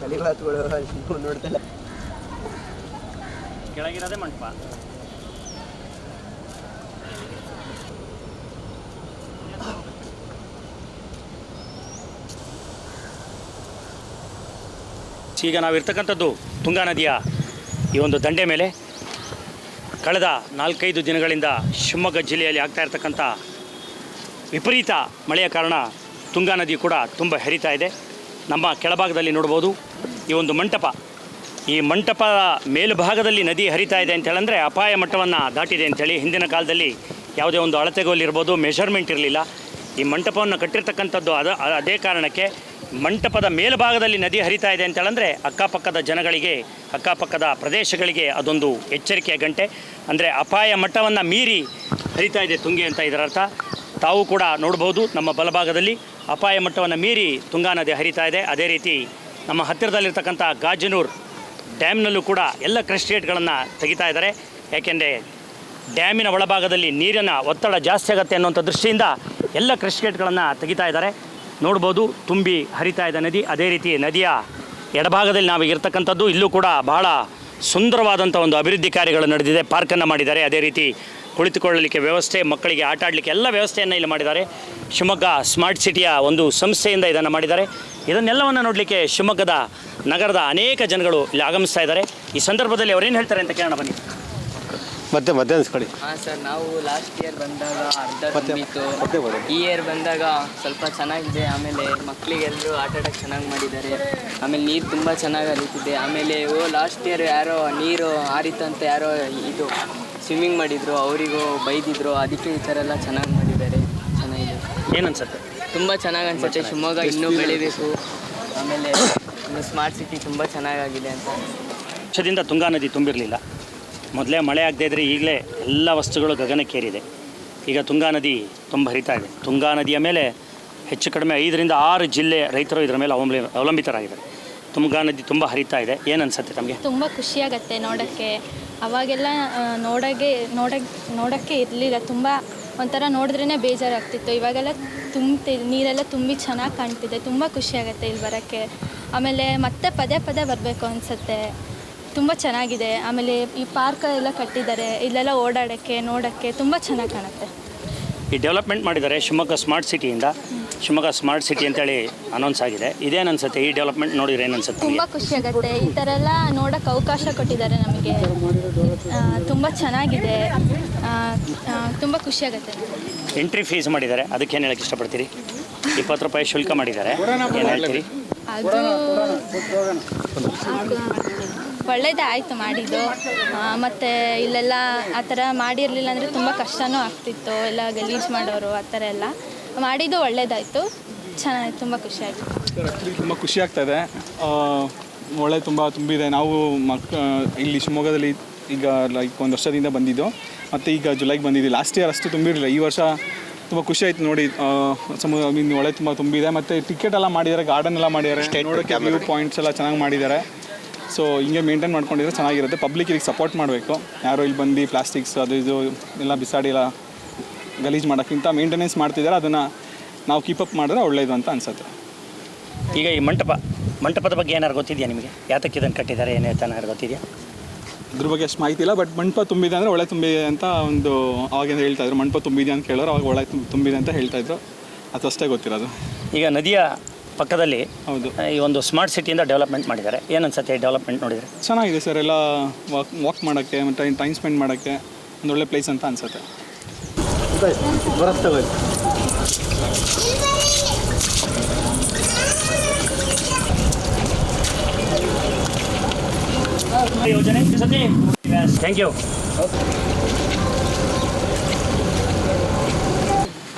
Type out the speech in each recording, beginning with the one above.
ತಲೆಗಳು ನೋಡ್ತಲ್ಲ. ಕೆಳಗಿರೋದೇ ಮಂಟಪ. ಈಗ ನಾವಿರ್ತಕ್ಕಂಥದ್ದು ತುಂಗಾ ನದಿಯ ಈ ಒಂದು ದಂಡೆ ಮೇಲೆ ಕಳೆದ ನಾಲ್ಕೈದು ದಿನಗಳಿಂದ ಶಿವಮೊಗ್ಗ ಜಿಲ್ಲೆಯಲ್ಲಿ ಆಗ್ತಾ ಇರತಕ್ಕಂಥ ವಿಪರೀತ ಮಳೆಯ ಕಾರಣ ತುಂಗಾ ನದಿ ಕೂಡ ತುಂಬ ಹರಿತಾ ಇದೆ. ನಮ್ಮ ಕೆಳಭಾಗದಲ್ಲಿ ನೋಡ್ಬೋದು ಈ ಒಂದು ಮಂಟಪ. ಈ ಮಂಟಪದ ಮೇಲ್ಭಾಗದಲ್ಲಿ ನದಿ ಹರಿತಾ ಇದೆ ಅಂತ ಹೇಳಂದರೆ ಅಪಾಯ ಮಟ್ಟವನ್ನು ದಾಟಿದೆ ಅಂಥೇಳಿ ಹಿಂದಿನ ಕಾಲದಲ್ಲಿ ಯಾವುದೇ ಒಂದು ಅಳತೆಗೋಲಿರ್ಬೋದು ಮೆಷರ್ಮೆಂಟ್ ಇರಲಿಲ್ಲ. ಈ ಮಂಟಪವನ್ನು ಕಟ್ಟಿರ್ತಕ್ಕಂಥದ್ದು ಅದ ಅದೇ ಕಾರಣಕ್ಕೆ ಮಂಟಪದ ಮೇಲ್ಭಾಗದಲ್ಲಿ ನದಿ ಹರಿತಾ ಇದೆ ಅಂತೇಳಂದರೆ ಅಕ್ಕಪಕ್ಕದ ಜನಗಳಿಗೆ, ಅಕ್ಕಪಕ್ಕದ ಪ್ರದೇಶಗಳಿಗೆ ಅದೊಂದು ಎಚ್ಚರಿಕೆಯ ಗಂಟೆ. ಅಂದರೆ ಅಪಾಯ ಮಟ್ಟವನ್ನು ಮೀರಿ ಹರಿತಾ ಇದೆ ತುಂಗೆ ಅಂತ ಇದರ ಅರ್ಥ ತಾವು ಕೂಡ ನೋಡ್ಬೋದು ನಮ್ಮ ಬಲಭಾಗದಲ್ಲಿ ಅಪಾಯ ಮಟ್ಟವನ್ನು ಮೀರಿ ತುಂಗಾ ನದಿ ಹರಿತಾ ಇದೆ. ಅದೇ ರೀತಿ ನಮ್ಮ ಹತ್ತಿರದಲ್ಲಿರ್ತಕ್ಕಂಥ ಗಾಜನೂರು ಡ್ಯಾಮ್ನಲ್ಲೂ ಕೂಡ ಎಲ್ಲ ಕ್ರಿಸ್ಟೇಟ್ಗಳನ್ನು ತೆಗಿತಾ ಇದ್ದಾರೆ. ಯಾಕೆಂದರೆ ಡ್ಯಾಮಿನ ಒಳಭಾಗದಲ್ಲಿ ನೀರಿನ ಒತ್ತಡ ಜಾಸ್ತಿ ಆಗುತ್ತೆ ಅನ್ನುವಂಥ ದೃಷ್ಟಿಯಿಂದ ಎಲ್ಲ ಕ್ರಶ್ ಗೇಟ್ಗಳನ್ನು ತೆಗಿತಾ ಇದ್ದಾರೆ. ನೋಡ್ಬೋದು, ತುಂಬಿ ಹರಿತಾ ಇದೆ ನದಿ, ಅದೇ ರೀತಿ ನದಿಯ ಎಡಭಾಗದಲ್ಲಿ ನಾವು ಇರ್ತಕ್ಕಂಥದ್ದು. ಇಲ್ಲೂ ಕೂಡ ಬಹಳ ಸುಂದರವಾದಂಥ ಒಂದು ಅಭಿವೃದ್ಧಿ ಕಾರ್ಯಗಳು ನಡೆದಿದೆ. ಪಾರ್ಕನ್ನು ಮಾಡಿದ್ದಾರೆ. ಅದೇ ರೀತಿ ಕುಳಿತುಕೊಳ್ಳಲಿಕ್ಕೆ ವ್ಯವಸ್ಥೆ, ಮಕ್ಕಳಿಗೆ ಆಟ ಆಡಲಿಕ್ಕೆ ಎಲ್ಲ ವ್ಯವಸ್ಥೆಯನ್ನು ಇಲ್ಲಿ ಮಾಡಿದ್ದಾರೆ. ಶಿವಮೊಗ್ಗ ಸ್ಮಾರ್ಟ್ ಸಿಟಿಯ ಒಂದು ಸಂಸ್ಥೆಯಿಂದ ಇದನ್ನು ಮಾಡಿದ್ದಾರೆ. ಇದನ್ನೆಲ್ಲವನ್ನು ನೋಡಲಿಕ್ಕೆ ಶಿವಮೊಗ್ಗದ ನಗರದ ಅನೇಕ ಜನಗಳು ಇಲ್ಲಿ ಆಗಮಿಸ್ತಾ ಇದ್ದಾರೆ. ಈ ಸಂದರ್ಭದಲ್ಲಿ ಅವರೇನು ಹೇಳ್ತಾರೆ ಅಂತ ಕೇಳೋಣ ಬನ್ನಿ. ಮತ್ತೆ ಮತ್ತೆ ಅನ್ಸ್ಕೊಳ್ಳಿ ಹಾಂ ಸರ್ ನಾವು ಲಾಸ್ಟ್ ಇಯರ್ ಬಂದಾಗ ಅರ್ಧ ಮತ್ತೆ- ಬರೋದು. ಈ ಇಯರ್ ಬಂದಾಗ ಸ್ವಲ್ಪ ಚೆನ್ನಾಗಿದೆ ಆಮೇಲೆ ಮಕ್ಕಳಿಗೆಲ್ಲರೂ ಆಟ ಆಡಕ್ಕೆ ಚೆನ್ನಾಗಿ ಮಾಡಿದ್ದಾರೆ. ಆಮೇಲೆ ನೀರು ತುಂಬ ಚೆನ್ನಾಗಿ ಹರಿತಿದೆ. ಆಮೇಲೆ ಓ ಲಾಸ್ಟ್ ಇಯರ್ ಯಾರೋ ನೀರು ಹಾರಿತಂತ ಯಾರೋ ಇದು ಸ್ವಿಮ್ಮಿಂಗ್ ಮಾಡಿದ್ರು ಅವರಿಗೂ ಬೈದಿದ್ರು ಅದಕ್ಕೆ ಈ ಥರ ಎಲ್ಲ ಚೆನ್ನಾಗಿ ಮಾಡಿದ್ದಾರೆ. ಚೆನ್ನಾಗಿದೆ. ಏನನ್ಸುತ್ತೆ ಅನ್ಸುತ್ತೆ? ತುಂಬ ಚೆನ್ನಾಗಿ ಅನ್ಸುತ್ತೆ. ಶಿವಮೊಗ್ಗ ಇನ್ನೂ ಬೆಳಿಬೇಕು. ಆಮೇಲೆ ಸ್ಮಾರ್ಟ್ ಸಿಟಿ ತುಂಬ ಚೆನ್ನಾಗಾಗಿದೆ ಅಂತ. ವರ್ಷದಿಂದ ತುಂಗಾ ನದಿ ತುಂಬಿರಲಿಲ್ಲ. ಮೊದಲೇ ಮಳೆ ಆಗದೇ ಇದ್ದರೆ ಈಗಲೇ ಎಲ್ಲ ವಸ್ತುಗಳು ಗಗನಕ್ಕೇರಿದೆ. ಈಗ ತುಂಗಾ ನದಿ ತುಂಬ ಹರಿತಾ ಇದೆ. ತುಂಗಾ ನದಿಯ ಮೇಲೆ ಹೆಚ್ಚು ಕಡಿಮೆ ಐದರಿಂದ ಆರು ಜಿಲ್ಲೆ ರೈತರು ಇದರ ಮೇಲೆ ಅವಲಂಬಿ, ಅವಲಂಬಿತರಾಗಿದ್ದಾರೆ. ತುಂಗಾ ನದಿ ತುಂಬ ಹರಿತಾ ಇದೆ. ಏನು ಅನ್ಸುತ್ತೆ ತಮಗೆ? ತುಂಬ ಖುಷಿಯಾಗತ್ತೆ ನೋಡೋಕ್ಕೆ. ಅವಾಗೆಲ್ಲ ನೋಡೋಕ್ಕೆ ನೋಡಕ್ಕೆ ನೋಡೋಕ್ಕೆ ಇರಲಿಲ್ಲ. ತುಂಬ ಒಂಥರ ನೋಡಿದ್ರೇ ಬೇಜಾರಾಗ್ತಿತ್ತು. ಇವಾಗೆಲ್ಲ ತುಂಬಿ ನೀರೆಲ್ಲ ತುಂಬಿ ಚೆನ್ನಾಗಿ ಕಾಣ್ತಿದೆ. ತುಂಬ ಖುಷಿಯಾಗತ್ತೆ ಇಲ್ಲಿ ಬರೋಕ್ಕೆ. ಆಮೇಲೆ ಮತ್ತೆ ಪದೇ ಪದೇ ಬರಬೇಕು ಅನಿಸುತ್ತೆ. ತುಂಬ ಚೆನ್ನಾಗಿದೆ. ಆಮೇಲೆ ಈ ಪಾರ್ಕ್ ಎಲ್ಲ ಕಟ್ಟಿದ್ದಾರೆ. ಇಲ್ಲೆಲ್ಲ ಓಡಾಡೋಕ್ಕೆ ನೋಡೋಕ್ಕೆ ತುಂಬ ಚೆನ್ನಾಗಿ ಕಾಣುತ್ತೆ. ಈ ಡೆವಲಪ್ಮೆಂಟ್ ಮಾಡಿದ್ದಾರೆ ಶಿವಮೊಗ್ಗ ಸ್ಮಾರ್ಟ್ ಸಿಟಿಯಿಂದ ಶಿವಮೊಗ್ಗ ಸ್ಮಾರ್ಟ್ ಸಿಟಿ ಅಂತೇಳಿ ಅನೌನ್ಸ್ ಆಗಿದೆ. ಇದೇನು ಅನ್ಸುತ್ತೆ ಈ ಡೆವಲಪ್ಮೆಂಟ್ ನೋಡಿದ್ರೆ ಏನು ಅನ್ಸುತ್ತೆ ತುಂಬ ಖುಷಿ ಆಗುತ್ತೆ. ಈ ಥರ ಎಲ್ಲ ನೋಡೋಕ್ಕೆ ಅವಕಾಶ ಕೊಟ್ಟಿದ್ದಾರೆ ನಮಗೆ. ತುಂಬ ಚೆನ್ನಾಗಿದೆ. ತುಂಬ ಖುಷಿಯಾಗುತ್ತೆ ಎಂಟ್ರಿ ಫೀಸ್ ಮಾಡಿದ್ದಾರೆ. ಅದಕ್ಕೇನು ಹೇಳಕ್ಕೆ ಇಷ್ಟಪಡ್ತೀರಿ? ಇಪ್ಪತ್ತು ರೂಪಾಯಿ ಶುಲ್ಕ ಮಾಡಿದ್ದಾರೆ. ಏನು ಹೇಳ್ತೀರಿ? ಅದು ಒಳ್ಳೇದೇ ಆಯಿತು ಮಾಡಿದ್ದು ಮತ್ತು ಇಲ್ಲೆಲ್ಲ ಆ ಥರ ಮಾಡಿರಲಿಲ್ಲ ಅಂದರೆ ತುಂಬ ಕಷ್ಟನೂ ಆಗ್ತಿತ್ತು. ಎಲ್ಲ ಗಲೀಜು ಮಾಡೋರು ಆ ಥರ ಎಲ್ಲ. ಮಾಡಿದ್ದು ಒಳ್ಳೇದಾಯಿತು. ಚೆನ್ನಾಗಿ ತುಂಬ ಖುಷಿಯಾಯಿತು ತುಂಬ ಖುಷಿ ಆಗ್ತಾ ಇದೆ. ಆ, ಮಳೆ ತುಂಬ ತುಂಬಿದೆ. ನಾವು ಮಕ್ ಇಲ್ಲಿ ಶಿವಮೊಗ್ಗದಲ್ಲಿ ಈಗ ಲೈಕ್ ಒಂದು ವರ್ಷದಿಂದ ಬಂದಿದ್ದು. ಮತ್ತು ಈಗ ಜುಲೈಗೆ ಬಂದಿದ್ದು ಲಾಸ್ಟ್ ಇಯರ್ ಅಷ್ಟು ತುಂಬಿರಲಿಲ್ಲ. ಈ ವರ್ಷ ತುಂಬ ಖುಷಿ ಆಯ್ತು ನೋಡಿ. ಸಮುದ್ರ ಮಳೆ ತುಂಬ ತುಂಬಿದೆ. ಮತ್ತು ಟಿಕೆಟ್ ಎಲ್ಲ ಮಾಡಿದ್ದಾರೆ ಗಾರ್ಡನ್ ಎಲ್ಲ ಮಾಡಿದ್ದಾರೆ. ನೋಡೋಕ್ಕೆ ವ್ಯೂ ಪಾಯಿಂಟ್ಸ್ ಎಲ್ಲ ಚೆನ್ನಾಗಿ ಮಾಡಿದ್ದಾರೆ. ಸೊ ಹಿಂಗೆ ಮೇಂಟೈನ್ ಮಾಡ್ಕೊಂಡಿದ್ರೆ ಚೆನ್ನಾಗಿರುತ್ತೆ. ಪಬ್ಲಿಕ್ ಇದಕ್ಕೆ ಸಪೋರ್ಟ್ ಮಾಡಬೇಕು. ಯಾರೋ ಇಲ್ಲಿ ಬಂದು ಪ್ಲಾಸ್ಟಿಕ್ಸ್ ಅದು ಇದು ಎಲ್ಲ ಬಿಸಾಡಿಲ್ಲ ಗಲೀಜು ಮಾಡೋಕ್ಕಿಂತ ಮೇಂಟೆನೆನ್ಸ್ ಮಾಡ್ತಿದ್ದಾರೆ. ಅದನ್ನು ನಾವು ಕೀಪಪ್ ಮಾಡಿದ್ರೆ ಒಳ್ಳೆಯದು ಅಂತ ಅನಿಸುತ್ತೆ. ಈಗ ಈ ಮಂಟಪ ಮಂಟಪದ ಬಗ್ಗೆ ಏನಾರು ಗೊತ್ತಿದೆಯಾ ನಿಮಗೆ? ಯಾತಕ್ಕೆ ಇದನ್ನು ಕಟ್ಟಿದ್ದಾರೆ? ಏನು ಏನಾರು ಗೊತ್ತಿದೆಯಾ? ಅದ್ರ ಬಗ್ಗೆ ಅಷ್ಟು ಮಾಹಿತಿ ಇಲ್ಲ ಬಟ್ ಮಂಟಪ ತುಂಬಿದೆ ಅಂದರೆ ಒಳ್ಳೆ ತುಂಬಿದೆ ಅಂತ ಒಂದು ಆವಾಗೇನು ಹೇಳ್ತಾಯಿದ್ರು ಮಂಟಪ ತುಂಬಿದೆ ಅಂತ ಕೇಳೋರು ಅವಾಗ ಒಳ್ಳೆ ತುಂಬಿದೆ ಅಂತ ಹೇಳ್ತಾಯಿದ್ರು ಅದು ಅಷ್ಟೇ ಗೊತ್ತಿರೋದು. ಈಗ ನದಿಯ ಪಕ್ಕದಲ್ಲಿ ಹೌದು. ಈ ಒಂದು ಸ್ಮಾರ್ಟ್ ಸಿಟಿಯಿಂದ ಡೆವಲಪ್ಮೆಂಟ್ ಮಾಡಿದ್ದಾರೆ. ಏನು ಅನ್ಸುತ್ತೆ ಡೆವಲಪ್ಮೆಂಟ್ ನೋಡಿದರೆ? ಚೆನ್ನಾಗಿದೆ ಸರ್ ಎಲ್ಲ ವಾಕ್ ವಾಕ್ ಮಾಡೋಕ್ಕೆ ಮತ್ತು ಟೈಮ್ ಸ್ಪೆಂಡ್ ಮಾಡೋಕ್ಕೆ ಒಂದು ಒಳ್ಳೆ ಪ್ಲೇಸ್ ಅಂತ ಅನ್ಸುತ್ತೆ. ಬರುತ್ತೆ ಯೋಜನೆ ಥ್ಯಾಂಕ್ ಯು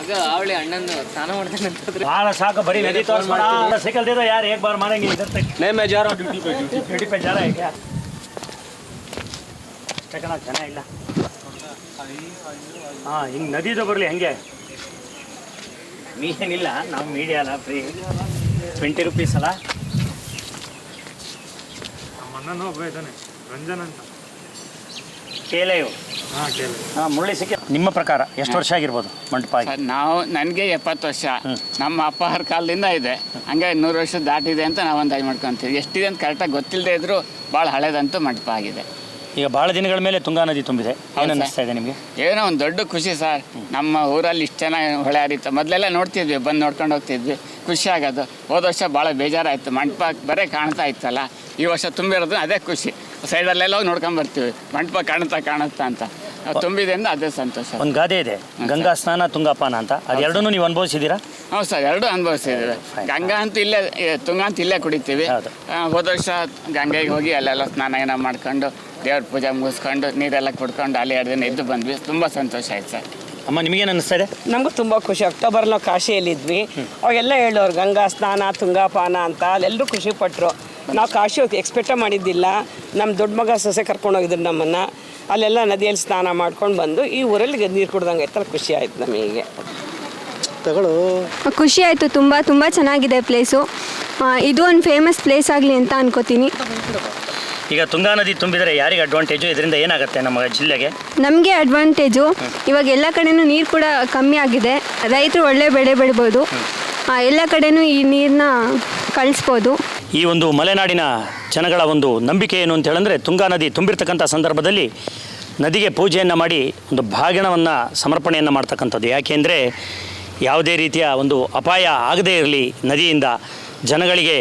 ಈಗ ಅವಳಿ ಅಣ್ಣನ ಸ್ನಾನ ಮಾಡ್ತಾನಂತಂದ್ರೆ ಬಾಳ ಸಾಕು ಬರೀ ನದಿ ತೋರಿಸ್ಬೇಡ. ಸೈಕಲ್ ದೇದ ಯಾರು ಏಕ್ ಬಾರ್ ಮಾಡಂಗಿಲ್ಲ ಇದರ್ತಕ್ಕೆ ನೇ ಮೇಜಾರ ಡ್ಯೂಟಿ ಪೇ ಜಾರ ಏಕೆ ಜನ ಇಲ್ಲ. ಹಾ ಹಿಂಗ್ ನದಿದು ಬರಲಿ ಹಂಗೆ. ನೀನೇನಿಲ್ಲ ನಾವು ಮೀಡಿಯಾ ಅಲ್ಲ ಫ್ರೀ ಟ್ವೆಂಟಿ ರುಪೀಸ್ ಅಲ್ಲ. ನಮ್ಮ ಅಣ್ಣನೂ ಒಬ್ಬ ಇದ್ದಾನೆ ರಂಜನ್ ಅಂತ. ಹಾಂ ಮುರಳಿ ಸಿಕ್ಕಿ. ನಿಮ್ಮ ಪ್ರಕಾರ ಎಷ್ಟು ವರ್ಷ ಆಗಿರ್ಬೋದು ಮಂಟಪ ಆಗಿ? ಸರ್, ನಾವು ನನಗೆ ಎಪ್ಪತ್ತು ವರ್ಷ. ನಮ್ಮ ಅಪ್ಪ ಅವ್ರ ಕಾಲದಿಂದ ಇದೆ. ಹಂಗೆ ನೂರು ವರ್ಷ ದಾಟಿದೆ ಅಂತ ನಾವು ಅಂದಾಜು ಮಾಡ್ಕೊತೀವಿ. ಎಷ್ಟಿದೆ ಅಂತ ಕರೆಕ್ಟಾಗಿ ಗೊತ್ತಿಲ್ಲದೆ ಇದ್ರು ಭಾಳ ಹಳೇದಂತೂ ಮಂಟಪ ಆಗಿದೆ. ಈಗ ಭಾಳ ದಿನಗಳ ಮೇಲೆ ತುಂಗಾ ನದಿ ತುಂಬಿದೆ. ಏನು. ಅನ್ನಿಸ್ತಾ ಇದೆ ನಿಮಗೆ? ಏನೋ ಒಂದು ದೊಡ್ಡ ಖುಷಿ ಸರ್. ನಮ್ಮ ಊರಲ್ಲಿ ಇಷ್ಟು ಚೆನ್ನಾಗಿ ಹೊಳೆ ಹರಿತು ಮೊದಲೆಲ್ಲ ನೋಡ್ತಿದ್ವಿ ಬಂದು ನೋಡ್ಕೊಂಡು ಹೋಗ್ತಿದ್ವಿ. ಖುಷಿ ಆಗೋದು. ಹೋದ ವರ್ಷ ಭಾಳ ಬೇಜಾರಾಯಿತು. ಮಂಟಪ ಬರೇ ಕಾಣ್ತಾ ಇತ್ತಲ್ಲ. ಈ ವರ್ಷ ತುಂಬಿರೋದು ಅದೇ ಖುಷಿ. ಸೈಡಲ್ಲೆಲ್ಲ ಹೋಗಿ ನೋಡ್ಕೊಂಡು ಬರ್ತೀವಿ. ಮಂಟಪ ಕಾಣುತ್ತಾ ಕಾಣುತ್ತಾ ಅಂತ. ಅದು ತುಂಬಿದೆ ಅಂದ್ರೆ ಅದೇ ಸಂತೋಷ. ಒಂದು ಗಾದೆ ಇದೆ. ಗಂಗಾ ಸ್ನಾನ ತುಂಗಾಪಾನ ಅಂತ. ಅದೆರಡೂ ನೀವು ಅನುಭವಿಸಿದ್ದೀರಾ? ಹೌದು ಸರ್ ಎರಡು ಅನುಭವಿಸಿದ್ದೇವೆ. ಗಂಗಾ ಅಂತ ಇಲ್ಲೇ ಏ, ತುಂಗಾ ಅಂತ ಇಲ್ಲೇ ಕುಡಿತೀವಿ. ಹೌದು. ಹೋದ ವರ್ಷ ಗಂಗೆಗೆ ಹೋಗಿ ಅಲ್ಲೆಲ್ಲ ಸ್ನಾನ ಏನ ಮಾಡ್ಕೊಂಡು ದೇವ್ರ ಪೂಜೆ ಮುಗಿಸ್ಕೊಂಡು ನೀರೆಲ್ಲ ಕುಡ್ಕೊಂಡು ಅಲ್ಲಿ ಎರಡು ದಿನ ಇದ್ದು ಬಂದ್ವಿ. ತುಂಬ ಸಂತೋಷ ಆಯ್ತು ಸರ್. ಅಮ್ಮ ನಿಮಗೇನು ಅನ್ನಿಸ್ತಾ ಇದೆ? ನಮಗೂ ತುಂಬ ಖುಷಿ. ಅಕ್ಟೋಬರ್ ನಾವು ಕಾಶಿಯಲ್ಲಿದ್ವಿ ಅವಾಗೆಲ್ಲ ಹೇಳೋರು ಗಂಗಾ ಸ್ನಾನ ತುಂಗಾಪಾನ ಅಂತ. ಅಲ್ಲೆಲ್ಲರೂ ಖುಷಿ ಪಟ್ಟರು ನಾವು ಕಾಶಿ ಹೋಗಿ ಎಕ್ಸ್ಪೆಕ್ಟ ಮಾಡಿದ್ದಿಲ್ಲ. ನಮ್ಮ ದೊಡ್ಡ ಮಗ ಸೊಸೆ ಕರ್ಕೊಂಡು ಹೋಗಿದ್ರು ನಮ್ಮನ್ನು. ಅಲ್ಲೆಲ್ಲ ನದಿಯಲ್ಲಿ ಸ್ನಾನ ಮಾಡ್ಕೊಂಡು ಬಂದು ಈ ಊರಲ್ಲಿ ನೀರು ಕುಡ್ದಂಗೆ ಆಯ್ತಲ್ಲ ಖುಷಿ ಆಯ್ತು ನಮಗೆ. ತಗೊಳ್ಳು. ಖುಷಿ ಆಯಿತು ತುಂಬ ತುಂಬ ಚೆನ್ನಾಗಿದೆ ಪ್ಲೇಸು ಇದು ಒಂದು ಫೇಮಸ್ ಪ್ಲೇಸ್ ಆಗಲಿ ಅಂತ ಅನ್ಕೋತೀನಿ. ಈಗ ತುಂಗಾ ನದಿ ತುಂಬಿದರೆ ಯಾರಿಗೆ ಅಡ್ವಾಂಟೇಜು ಇದರಿಂದ ಏನಾಗುತ್ತೆ ನಮ್ಮ ಜಿಲ್ಲೆಗೆ? ನಮಗೆ ಅಡ್ವಾಂಟೇಜು ಇವಾಗ ಎಲ್ಲ ಕಡೆನೂ ನೀರು ಕೂಡ ಕಮ್ಮಿ ಆಗಿದೆ. ರೈತರು ಒಳ್ಳೆ ಬೆಳೆ ಬೆಳಿಬೋದು. ಎಲ್ಲ ಕಡೆನೂ ಈ ನೀರನ್ನ ಕಳಿಸ್ಬೋದು. ಈ ಒಂದು ಮಲೆನಾಡಿನ ಜನಗಳ ಒಂದು ನಂಬಿಕೆ ಏನು ಅಂತ ಹೇಳಿದ್ರೆ ತುಂಗಾ ನದಿ ತುಂಬಿರ್ತಕ್ಕಂಥ ಸಂದರ್ಭದಲ್ಲಿ ನದಿಗೆ ಪೂಜೆಯನ್ನು ಮಾಡಿ ಒಂದು ಭಾಗಣವನ್ನು ಸಮರ್ಪಣೆಯನ್ನು ಮಾಡ್ತಕ್ಕಂಥದ್ದು. ಯಾಕೆಂದರೆ ಯಾವುದೇ ರೀತಿಯ ಒಂದು ಅಪಾಯ ಆಗದೇ ಇರಲಿ ನದಿಯಿಂದ ಜನಗಳಿಗೆ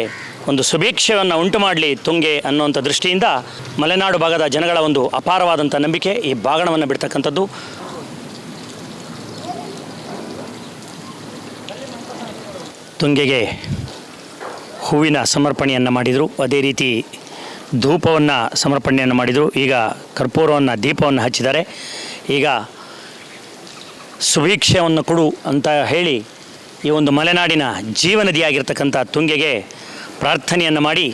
ಒಂದು ಸುಭೀಕ್ಷೆಯನ್ನು ಉಂಟು ಮಾಡಲಿ ತುಂಗೆ ಅನ್ನುವಂಥ ದೃಷ್ಟಿಯಿಂದ ಮಲೆನಾಡು ಭಾಗದ ಜನಗಳ ಒಂದು ಅಪಾರವಾದಂಥ ನಂಬಿಕೆ ಈ ಬಾಗಣವನ್ನು ಬಿಡ್ತಕ್ಕಂಥದ್ದು. ತುಂಗೆಗೆ ಹೂವಿನ ಸಮರ್ಪಣೆಯನ್ನು ಮಾಡಿದರು. ಅದೇ ರೀತಿ ಧೂಪವನ್ನು ಸಮರ್ಪಣೆಯನ್ನು ಮಾಡಿದರು. ಈಗ ಕರ್ಪೂರವನ್ನು ದೀಪವನ್ನು ಹಚ್ಚಿದ್ದಾರೆ. ಈಗ ಸುಭೀಕ್ಷೆಯನ್ನು ಕೊಡು ಅಂತ ಹೇಳಿ ಈ ಒಂದು ಮಲೆನಾಡಿನ ಜೀವನದಿಯಾಗಿರ್ತಕ್ಕಂಥ ತುಂಗೆಗೆ ಪ್ರಾರ್ಥನೆಯನ್ನು ಮಾಡಿ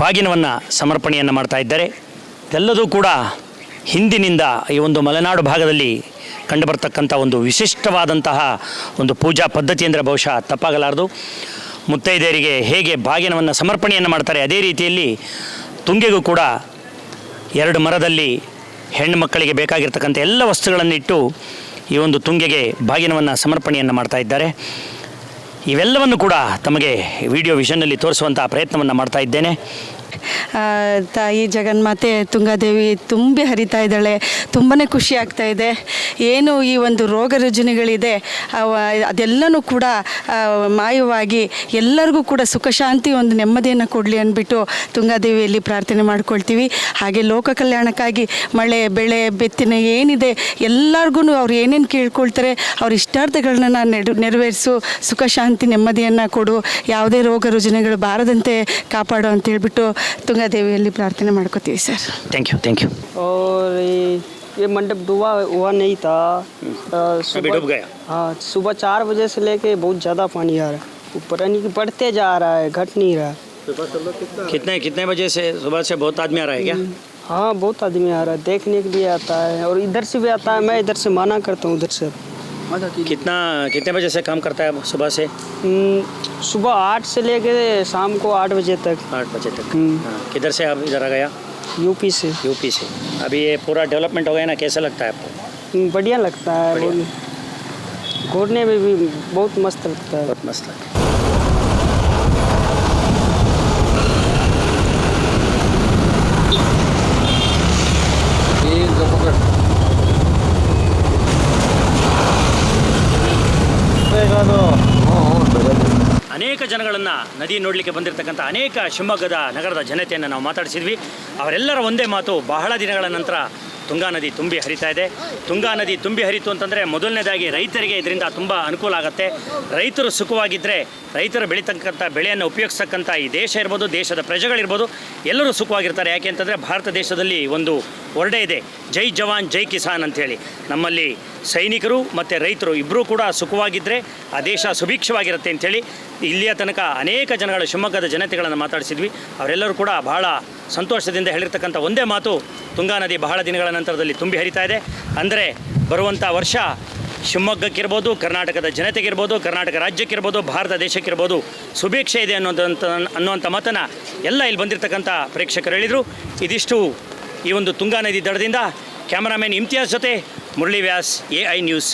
ಬಾಗಿನವನ್ನು ಸಮರ್ಪಣೆಯನ್ನು ಮಾಡ್ತಾ ಇದ್ದಾರೆ. ಇದೆಲ್ಲದೂ ಕೂಡ ಹಿಂದಿನಿಂದ ಈ ಒಂದು ಮಲೆನಾಡು ಭಾಗದಲ್ಲಿ ಕಂಡುಬರ್ತಕ್ಕಂಥ ಒಂದು ವಿಶಿಷ್ಟವಾದಂತಹ ಒಂದು ಪೂಜಾ ಪದ್ಧತಿ ಅಂದರೆ ಬಹುಶಃ ತಪ್ಪಾಗಲಾರದು. ಮುತ್ತೈದೆಯರಿಗೆ ಹೇಗೆ ಬಾಗಿನವನ್ನು ಸಮರ್ಪಣೆಯನ್ನು ಮಾಡ್ತಾರೆ, ಅದೇ ರೀತಿಯಲ್ಲಿ ತುಂಗೆಗೂ ಕೂಡ ಎರಡು ಮರದಲ್ಲಿ ಹೆಣ್ಣು ಮಕ್ಕಳಿಗೆ ಬೇಕಾಗಿರ್ತಕ್ಕಂಥ ಎಲ್ಲ ವಸ್ತುಗಳನ್ನಿಟ್ಟು ಈ ಒಂದು ತುಂಗೆಗೆ ಬಾಗಿನವನ್ನು ಸಮರ್ಪಣೆಯನ್ನು ಮಾಡ್ತಾ ಇದ್ದಾರೆ. ಇವೆಲ್ಲವನ್ನು ಕೂಡ ತಮಗೆ ವಿಡಿಯೋ ವಿಷನ್ನಲ್ಲಿ ತೋರಿಸುವಂಥ ಪ್ರಯತ್ನವನ್ನು ಮಾಡ್ತಾ ಇದ್ದೇನೆ. ತಾಯಿ ಜಗನ್ಮಾತೆ ತುಂಗಾದೇವಿ ತುಂಬಿ ಹರಿತಾ ಇದ್ದಾಳೆ. ತುಂಬಾ ಖುಷಿ ಆಗ್ತಾ ಇದೆ. ಏನು ಈ ಒಂದು ರೋಗ ರುಜಿನಗಳಿದೆ, ಅವ, ಅದೆಲ್ಲನೂ ಕೂಡ ಮಾಯವಾಗಿ ಎಲ್ಲರಿಗೂ ಕೂಡ ಸುಖ ಶಾಂತಿ ಒಂದು ನೆಮ್ಮದಿಯನ್ನು ಕೊಡಲಿ ಅಂದ್ಬಿಟ್ಟು ತುಂಗಾದೇವಿಯಲ್ಲಿ ಪ್ರಾರ್ಥನೆ ಮಾಡ್ಕೊಳ್ತೀವಿ. ಹಾಗೆ ಲೋಕ ಕಲ್ಯಾಣಕ್ಕಾಗಿ ಮಳೆ, ಬೆಳೆ, ಬೆತ್ತಿನ ಏನಿದೆ ಎಲ್ಲರಿಗೂ ಅವ್ರು ಏನೇನು ಕೇಳ್ಕೊಳ್ತಾರೆ, ಅವ್ರ ಇಷ್ಟಾರ್ಥಗಳನ್ನ ನೆಡು, ನೆರವೇರಿಸು. ಸುಖ, ಶಾಂತಿ, ನೆಮ್ಮದಿಯನ್ನು ಕೊಡು. ಯಾವುದೇ ರೋಗ ರುಜಿನಗಳು ಬಾರದಂತೆ ಕಾಪಾಡು ಅಂತ ಹೇಳ್ಬಿಟ್ಟು ತುಂಗಾದೇವಿಯಲ್ಲಿ ಪ್ರಾರ್ಥನೆ ಮಾಡ್ಕೋತೀವಿ sir thank you thank you और ये ये मंडप डूबा हुआ नहीं था अ, अभी डूब गया। हाँ सुबह चार बजे से लेके बहुत ज़्यादा पानी आ रहा है ऊपर यानी कि बढ़ते जा रहा है घट नहीं रहा है कितने कितने बजे से सुबह से बहुत आदमी आ रहा है क्या हाँ बहुत आदमी आ रहा है देखने के लिए आता है और इधर से भी आता है मैं इधर से माना करता हूँ उधर से कितना कितने बजे से काम करता है सुबह से? हम्म, सुबह आठ से लेके शाम को आठ बजे तक। आठ बजे तक। हम्म। हाँ, किधर से आप इधर आ गया? यूपी से। यूपी से। अभी ये पूरा डेवलपमेंट हो गया ना कैसा लगता है आपको? हम्म, बढ़िया लगता है। घूरने में भी बहुत मस्त लगता है। बहुत मस्त लगता है। ಜನಗಳನ್ನು ನದಿ ನೋಡಲಿಕ್ಕೆ ಬಂದಿರತಕ್ಕಂಥ ಅನೇಕ ಶಿವಮೊಗ್ಗದ ನಗರದ ಜನತೆಯನ್ನು ನಾವು ಮಾತಾಡಿಸಿದ್ವಿ. ಅವರೆಲ್ಲರ ಒಂದೇ ಮಾತು, ಬಹಳ ದಿನಗಳ ನಂತರ ತುಂಗಾ ನದಿ ತುಂಬಿ ಹರಿತಾ ಇದೆ. ತುಂಗಾ ನದಿ ತುಂಬಿ ಹರಿತು ಅಂತಂದರೆ ಮೊದಲನೇದಾಗಿ ರೈತರಿಗೆ ಇದರಿಂದ ತುಂಬ ಅನುಕೂಲ ಆಗುತ್ತೆ. ರೈತರು ಸುಖವಾಗಿದ್ದರೆ ರೈತರು ಬೆಳೀತಕ್ಕಂಥ ಬೆಳೆಯನ್ನು ಉಪಯೋಗಿಸ್ತಕ್ಕಂಥ ಈ ದೇಶ ಇರ್ಬೋದು, ದೇಶದ ಪ್ರಜೆಗಳಿರ್ಬೋದು, ಎಲ್ಲರೂ ಸುಖವಾಗಿರ್ತಾರೆ. ಯಾಕೆ ಅಂತಂದರೆ ಭಾರತ ದೇಶದಲ್ಲಿ ಒಂದು ಒರಡೆ ಇದೆ. ಜೈ ಜವಾನ್, ಜೈ ಕಿಸಾನ್ ಅಂತೇಳಿ ನಮ್ಮಲ್ಲಿ ಸೈನಿಕರು ಮತ್ತು ರೈತರು ಇಬ್ಬರೂ ಕೂಡ ಸುಖವಾಗಿದ್ದರೆ ಆ ದೇಶ ಸುಭಿಕ್ಷವಾಗಿರುತ್ತೆ ಅಂಥೇಳಿ ಇಲ್ಲಿಯ ತನಕ ಅನೇಕ ಜನಗಳ, ಶಿವಮೊಗ್ಗದ ಜನತೆಗಳನ್ನು ಮಾತಾಡಿಸಿದ್ವಿ. ಅವರೆಲ್ಲರೂ ಕೂಡ ಬಹಳ ಸಂತೋಷದಿಂದ ಹೇಳಿರ್ತಕ್ಕಂಥ ಒಂದೇ ಮಾತು, ತುಂಗಾ ನದಿ ಬಹಳ ದಿನಗಳ ನಂತರದಲ್ಲಿ ತುಂಬಿ ಹರಿತಾ ಇದೆ. ಅಂದರೆ ಬರುವಂಥ ವರ್ಷ ಶಿವಮೊಗ್ಗಕ್ಕಿರ್ಬೋದು, ಕರ್ನಾಟಕದ ಜನತೆಗಿರ್ಬೋದು, ಕರ್ನಾಟಕ ರಾಜ್ಯಕ್ಕಿರ್ಬೋದು, ಭಾರತ ದೇಶಕ್ಕಿರ್ಬೋದು ಸುಭೀಕ್ಷೆ ಇದೆ ಅನ್ನೋದಂಥ ಅನ್ನುವಂಥ ಮಾತನ್ನು ಎಲ್ಲ ಇಲ್ಲಿ ಬಂದಿರತಕ್ಕಂಥ ಪ್ರೇಕ್ಷಕರು ಹೇಳಿದರು. ಇದಿಷ್ಟು ಈ ಒಂದು ತುಂಗಾ ನದಿ ದಡದಿಂದ. ಕ್ಯಾಮರಾಮನ್ ಇಮ್ತಿಯಾಸ್ ಜೊತೆ Murali Vyas A I news.